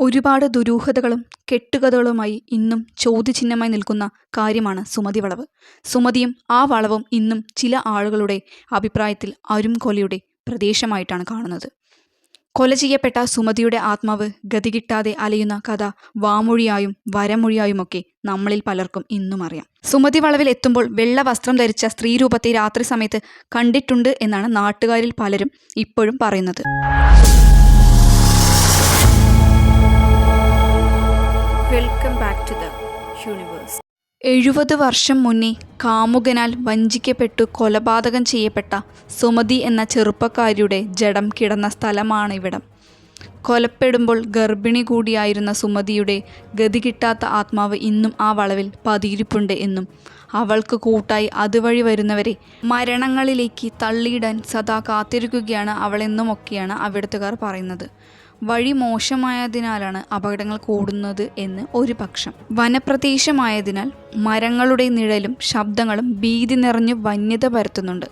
ഒരുപാട് ദുരൂഹതകളും കെട്ടുകഥകളുമായി ഇന്നും ചോദ്യചിഹ്നമായി നിൽക്കുന്ന കാര്യമാണ് സുമതി വളവ്. സുമതിയും ആ വളവും ഇന്നും ചില ആളുകളുടെ അഭിപ്രായത്തിൽ അരുംകൊലയുടെ പ്രദേശമായിട്ടാണ് കാണുന്നത്. കൊല ചെയ്യപ്പെട്ട സുമതിയുടെ ആത്മാവ് ഗതികിട്ടാതെ അലയുന്ന കഥ വാമൊഴിയായും വരമൊഴിയായുമൊക്കെ നമ്മളിൽ പലർക്കും ഇന്നും അറിയാം. സുമതി വളവിൽ എത്തുമ്പോൾ വെള്ള വസ്ത്രം ധരിച്ച സ്ത്രീ രൂപത്തെ രാത്രി സമയത്ത് കണ്ടിട്ടുണ്ട് എന്നാണ് നാട്ടുകാരിൽ പലരും ഇപ്പോഴും പറയുന്നത്. Welcome back to the universe എഴുപത് വർഷം മുന്നേ കാമുകനാൽ വഞ്ചിക്കപ്പെട്ടു കൊലപാതകം ചെയ്യപ്പെട്ട സുമതി എന്ന ചെറുപ്പക്കാരിയുടെ ജഡം കിടന്ന സ്ഥലമാണ് ഇവിടം കൊലപ്പെടുമ്പോൾ ഗർഭിണി കൂടിയായിരുന്ന സുമതിയുടെ ഗതി കിട്ടാത്ത ആത്മാവ് ഇന്നും ആ വളവിൽ പതിയിരിപ്പുണ്ട് എന്നും അവൾക്ക് കൂട്ടായി അതുവഴി വരുന്നവരെ മരണങ്ങളിലേക്ക് തള്ളിയിടാൻ സദാ കാത്തിരിക്കുകയാണ് അവളെന്നുമൊക്കെയാണ് അവിടുത്തുകാർ പറയുന്നത്. വഴി മോശമായതിനാലാണ് അപകടങ്ങൾ കൂടുന്നത് എന്ന് ഒരു പക്ഷം. വനപ്രദേശമായതിനാൽ മരങ്ങളുടെ നിഴലും ശബ്ദങ്ങളും ഭീതി നിറഞ്ഞ് വന്യത പരത്തുന്നുണ്ട്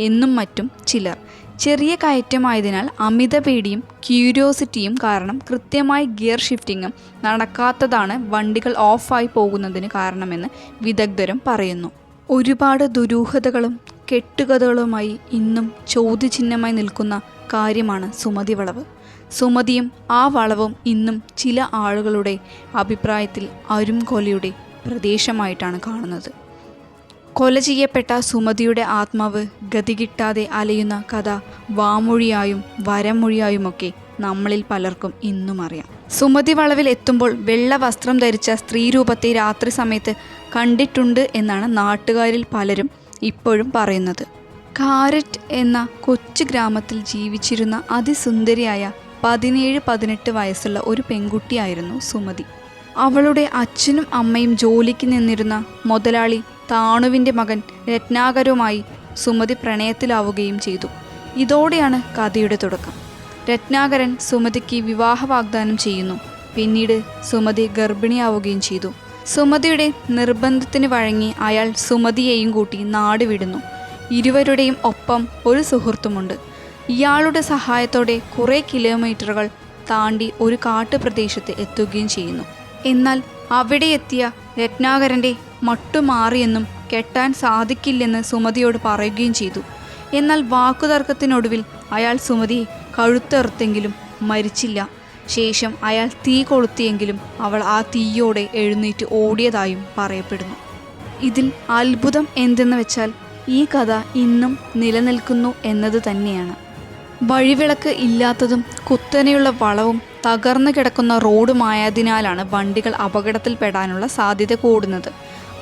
എന്നും മറ്റും ചിലർ. ചെറിയ കയറ്റമായതിനാൽ അമിത പേടിയും ക്യൂരിയോസിറ്റിയും കാരണം കൃത്യമായി ഗിയർ ഷിഫ്റ്റിങ്ങും നടക്കാത്തതാണ് വണ്ടികൾ ഓഫായി പോകുന്നതിന് കാരണമെന്ന് വിദഗ്ധരും പറയുന്നു. ഒരുപാട് ദുരൂഹതകളും കെട്ടുകഥകളുമായി ഇന്നും ചോദ്യചിഹ്നമായി നിൽക്കുന്ന കാര്യമാണ് സുമതി വളവ്. സുമതിയും ആ വളവും ഇന്നും ചില ആളുകളുടെ അഭിപ്രായത്തിൽ അരുംകൊലയുടെ പ്രദേശമായിട്ടാണ് കാണുന്നത്. കൊല ചെയ്യപ്പെട്ട സുമതിയുടെ ആത്മാവ് ഗതികിട്ടാതെ അലയുന്ന കഥ വാമൊഴിയായും വരമൊഴിയായുമൊക്കെ നമ്മളിൽ പലർക്കും ഇന്നും അറിയാം. സുമതി വളവിൽ എത്തുമ്പോൾ വെള്ള വസ്ത്രം ധരിച്ച സ്ത്രീ രൂപത്തെ രാത്രി സമയത്ത് കണ്ടിട്ടുണ്ട് എന്നാണ് നാട്ടുകാരിൽ പലരും ഇപ്പോഴും പറയുന്നത്. കാരറ്റ് എന്ന കൊച്ചു ഗ്രാമത്തിൽ ജീവിച്ചിരുന്ന അതിസുന്ദരിയായ പതിനേഴ് പതിനെട്ട് വയസ്സുള്ള ഒരു പെൺകുട്ടിയായിരുന്നു സുമതി. അവളുടെ അച്ഛനും അമ്മയും ജോലിക്ക് നിന്നിരുന്ന മുതലാളി താണുവിന്റെ മകൻ രത്നാകരുമായി സുമതി പ്രണയത്തിലാവുകയും ചെയ്തു. ഇതോടെയാണ് കഥയുടെ തുടക്കം. രത്നാകരൻ സുമതിക്ക് വിവാഹ വാഗ്ദാനം ചെയ്യുന്നു. പിന്നീട് സുമതി ഗർഭിണിയാവുകയും ചെയ്തു. സുമതിയുടെ നിർബന്ധത്തിന് വഴങ്ങി അയാൾ സുമതിയെയും കൂട്ടി നാടുവിടുന്നു ഇരുവരുടെയും ഒപ്പം ഒരു സുഹൃത്തുമുണ്ട്. ഇയാളുടെ സഹായത്തോടെ കുറേ കിലോമീറ്ററുകൾ താണ്ടി ഒരു കാട്ടുപ്രദേശത്ത് എത്തുകയും ചെയ്യുന്നു. എന്നാൽ അവിടെ എത്തിയ രത്നാകരന്റെ മട്ടുമാറിയെന്നും കെട്ടാൻ സാധിക്കില്ലെന്ന് സുമതിയോട് പറയുകയും ചെയ്തു. എന്നാൽ വാക്കുതർക്കത്തിനൊടുവിൽ അയാൾ സുമതിയെ കഴുത്തെറുത്തെങ്കിലും മരിച്ചില്ല. ശേഷം അയാൾ തീ കൊളുത്തിയെങ്കിലും അവൾ ആ തീയോടെ എഴുന്നേറ്റ് ഓടിയതായും പറയപ്പെടുന്നു. ഇതിൽ അത്ഭുതം എന്തെന്ന് വെച്ചാൽ ഈ കഥ ഇന്നും നിലനിൽക്കുന്നു എന്നത് തന്നെയാണ്. വഴിവിളക്ക് ഇല്ലാത്തതും കുത്തനെയുള്ള വളവും തകർന്നു കിടക്കുന്ന റോഡുമായതിനാലാണ് വണ്ടികൾ അപകടത്തിൽപ്പെടാനുള്ള സാധ്യത കൂടുന്നത്.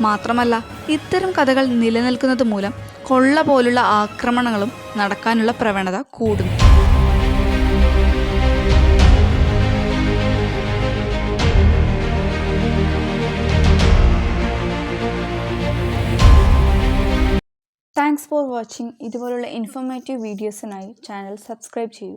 മാത്രമല്ല ഇത്തരം കഥകൾ നിലനിൽക്കുന്നത് മൂലം കൊള്ള പോലുള്ള ആക്രമണങ്ങളും നടക്കാനുള്ള പ്രവണത കൂടുന്നു. താങ്ക്സ് ഫോർ വാച്ചിങ് ഇതുപോലുള്ള ഇൻഫോർമേറ്റീവ് വീഡിയോസിനായി ചാനൽ സബ്സ്ക്രൈബ് ചെയ്യൂ.